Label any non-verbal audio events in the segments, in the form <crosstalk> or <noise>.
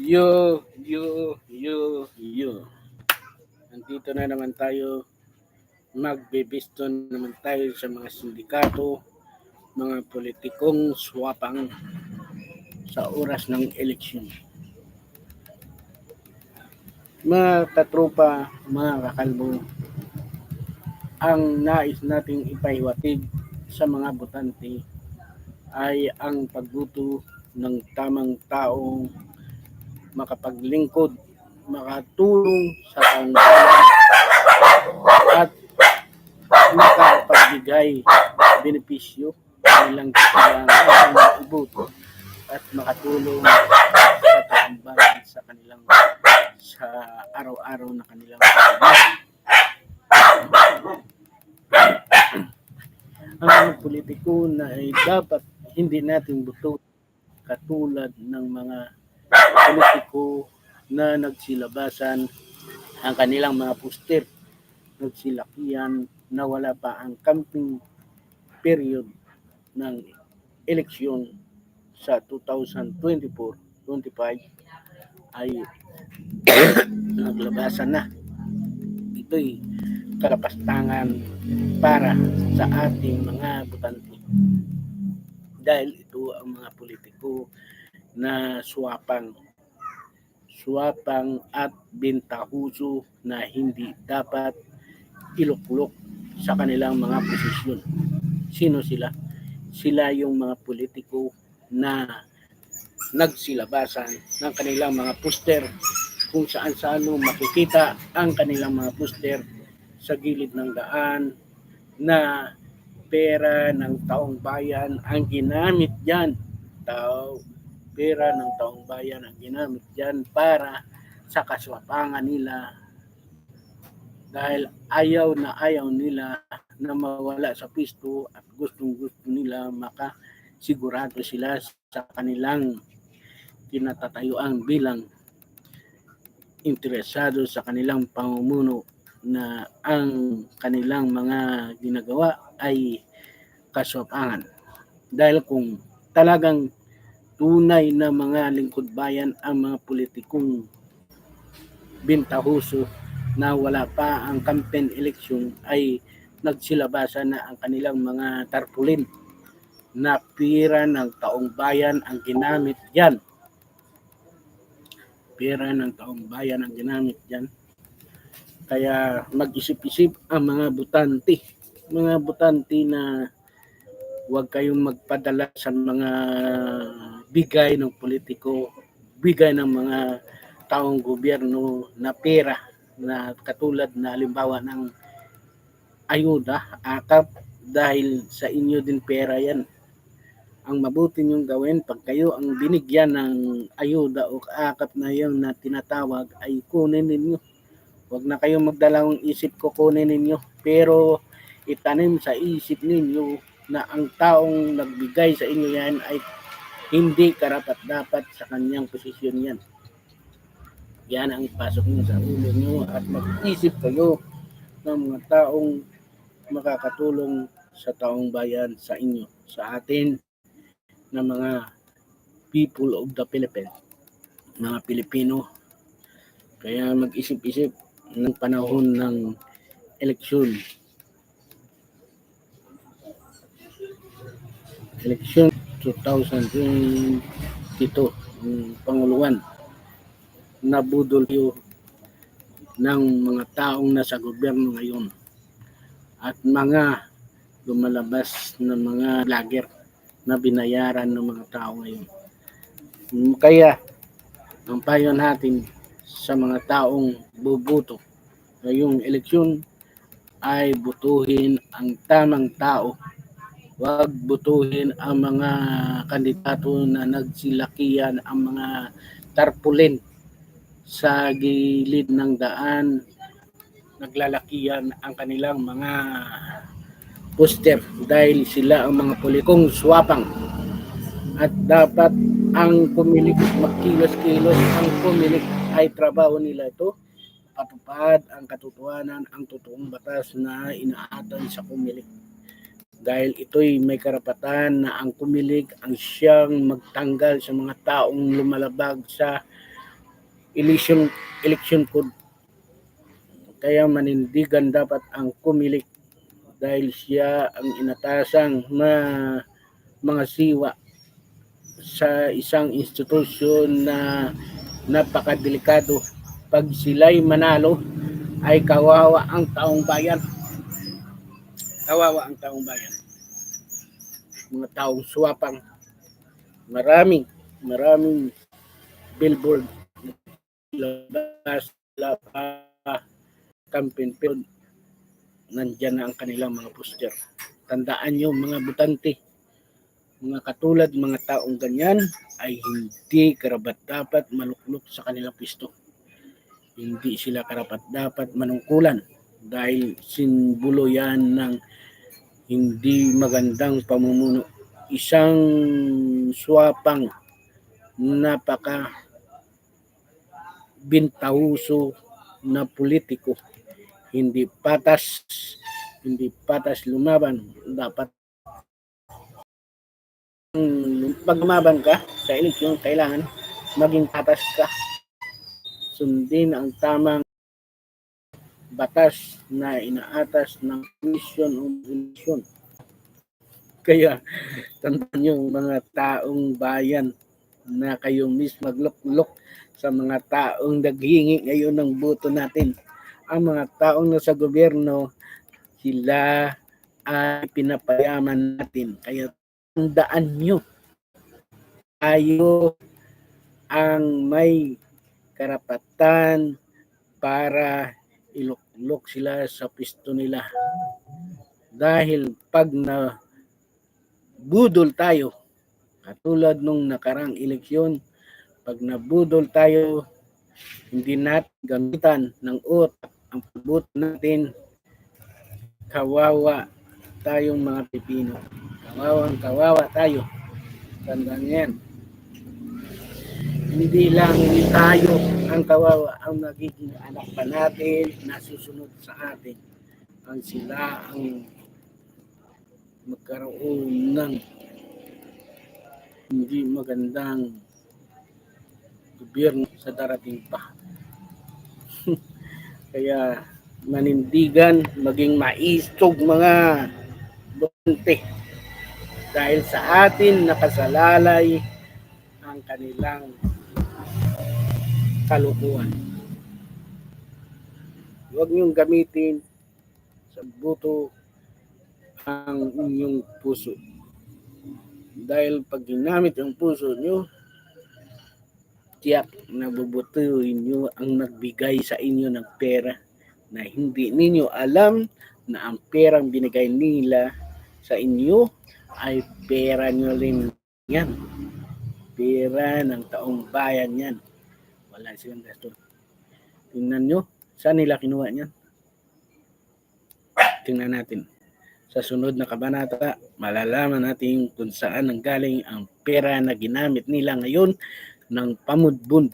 Yo, yo, yo, yo. Nandito na naman tayo. Magbebesto naman tayo sa mga sindikato, mga politikong swapang sa oras ng eleksyon. Mga katropa, mga kakalbo, ang nais nating ipahiwatig sa mga botante ay ang pagbuto ng tamang taong makapaglingkod, makatulong sa taong bayan at makapagbigay benepisyo nilang kailangan ng iboto at makatulong sa taong bayan sa kanilang sa araw-araw na kanilang buhay. Ang mga politiko na ay dapat hindi natin buto katulad ng mga politiko na nagsilabasan ang kanilang mga puster, nagsilakihan na wala pa ang camping period ng eleksyon sa 2024-25 ay <coughs> naglabasan na. Ito'y kalapastangan para sa ating mga butante. Dahil ito ang mga politiko na swapang swapang at bentahuso na hindi dapat iluklok sa kanilang mga posisyon. Sino sila? Sila yung mga politiko na nagsilabasan ng kanilang mga puster kung saan saan mo makikita ang kanilang mga puster sa gilid ng daan na pera ng taong bayan ang ginamit yan. Tao, pera ng taong bayan ang ginamit yan para sa kaswapangan nila dahil ayaw na ayaw nila na mawala sa pisto at gustong gusto nila makasigurado sila sa kanilang kinatatayuan bilang interesado sa kanilang pamumuno na ang kanilang mga ginagawa ay kaswapangan. Dahil kung talagang tunay na mga lingkod bayan ang mga politikong bintahuso na wala pa ang campaign election ay nagsilabasa na ang kanilang mga tarpulin na pira ng taong bayan ang ginamit yan. Pira ng taong bayan ang ginamit yan. Kaya mag-isip-isip ang mga butante. Mga butante na huwag kayong magpadala sa mga bigay ng politiko, bigay ng mga taong gobyerno na pera na katulad na halimbawa ng ayuda, akap, dahil sa inyo din pera yan. Ang mabuti niyong gawin pag kayo ang binigyan ng ayuda o akap na yun na tinatawag ay kunin ninyo. Huwag na kayong magdalawang isip ko kunin ninyo. Pero itanim sa isip ninyo na ang taong nagbigay sa inyo yan ay hindi karapat dapat sa kanyang posisyon yan. Yan ang pasok niyo sa ulo niyo at mag-isip kayo ng mga taong makakatulong sa taong bayan sa inyo, sa atin na mga people of the Philippines, mga Pilipino. Kaya mag-isip-isip ng panahon ng eleksyon. Eleksyon 2022, ang Panguluan nabudol yun ng mga taong nasa gobyerno ngayon at mga lumalabas na mga vlogger na binayaran ng mga tao ngayon. Kaya, ang payo natin sa mga taong bubuto ngayong eleksyon ay butuhin ang tamang tao. Huwag butuhin ang mga kandidato na nagsilakihan ang mga tarpulin sa gilid ng daan. Naglalakihan ang kanilang mga poster dahil sila ang mga pulikong swapang. At dapat ang pumilik magkilos-kilos ang pumilik ay trabaho nila ito. Patupad ang katotohanan ang totoong batas na inaatay sa kumilik dahil ito'y may karapatan na ang kumilig ang siyang magtanggal sa mga taong lumalabag sa election election code. Kaya manindigan dapat ang kumilik dahil siya ang inatasang na mga siwa sa isang institusyon na napakadelikado. Pag sila'y manalo, ay kawawa ang taong bayan. Kawawa ang taong bayan. Mga taong suwapang. Maraming, maraming billboard. Labas, labas, campaign field. Nandyan na ang kanilang mga poster. Tandaan nyo mga butante, mga katulad mga taong ganyan ay hindi karapat dapat maluklok sa kanilang pisto. Hindi sila karapat dapat manungkulan dahil simbolo yan ng hindi magandang pamumuno. Isang swapang napaka bintauso na politiko. Hindi patas, hindi patas lumaban. Dapat pag lumaban ka sa eleksyon, kailangan maging patas ka. Sundin ang tamang batas na inaatas ng komisyon o eleksyon. Kaya tandaan nyo mga taong bayan na kayo mismo maglok-lok sa mga taong naghingi ngayon ng boto natin. Ang mga taong nasa gobyerno, sila ay pinapayaman natin. Kaya tandaan nyo, tayo ang may karapatan para iluklok sila sa pisto nila. Dahil pag na budol tayo, katulad nung nakarang eleksyon, pag nabudol tayo, hindi natin gamitan ng utak ang pagbuto natin, kawawa tayong mga Pipino. Kawawang kawawa tayo. Tandaan yan. Hindi lang tayo ang kawawa, ang nagiging anak pa natin na susunod sa atin. Ang sila ang magkaroon ng hindi magandang gobyerno sa darating pa. <laughs> Kaya manindigan, maging maistog mga bonte. Dahil sa atin nakasalalay ang kanilang kalukuhan. Huwag niyong gamitin sa buto ang inyong puso. Dahil pag ginamit ang puso niyo, tiyak na bubutuhin niyo ang nagbigay sa inyo ng pera na hindi ninyo alam na ang perang binigay nila sa inyo ay pera nyo rin yan. Pera ng taong bayan yan. Wala silang gasto. Tingnan nyo, saan nila kinuha niyan? Tingnan natin. Sa sunod na kabanata, malalaman natin kung saan nanggaling ang pera na ginamit nila ngayon ng pamudbund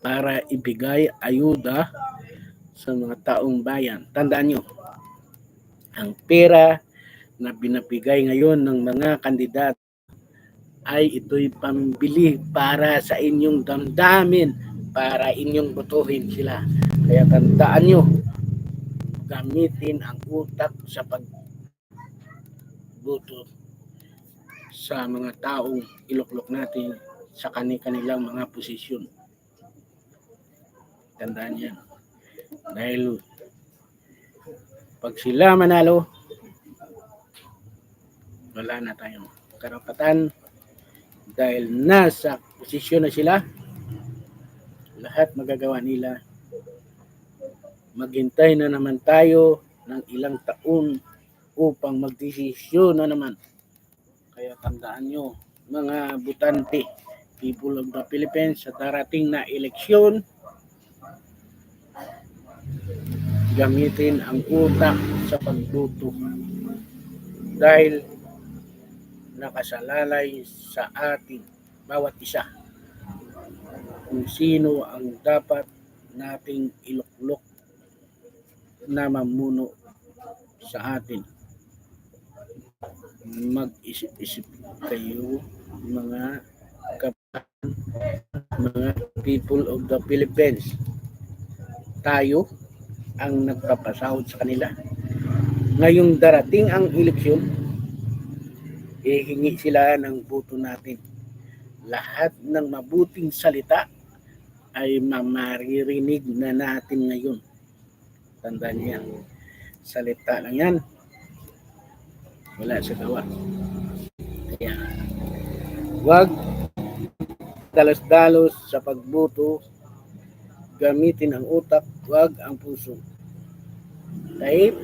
para ibigay ayuda sa mga taong bayan. Tandaan nyo, ang pera na binabigay ngayon ng mga kandidato ay ito'y pambili para sa inyong damdamin, para inyong botohin sila. Kaya tandaan nyo, gamitin ang utak sa pagboto sa mga taong iluklok natin sa kanilang mga posisyon. Tandaan yan. Dahil pag sila manalo, wala na tayong karapatan dahil nasa posisyon na sila lahat magagawa nila. Maghintay na naman tayo ng ilang taon upang magdesisyon na naman. Kaya tandaan nyo mga butante people of the Philippines sa darating na eleksyon gamitin ang utak sa pagboto dahil nakasalalay sa ating bawat isa kung sino ang dapat nating iluklok na mamuno sa atin. Mag-isip-isip kayo mga kabataan mga people of the Philippines. Tayo ang nagpapasahod sa kanila. Ngayong darating ang eleksyon, ihingi sila ng boto natin. Lahat ng mabuting salita ay mamaririnig na natin ngayon. Tandaan niya. Salita lang yan. Wala sa gawa. Kaya, wag dalos-dalos sa pagboto, gamitin ang utak, wag ang puso. Dahil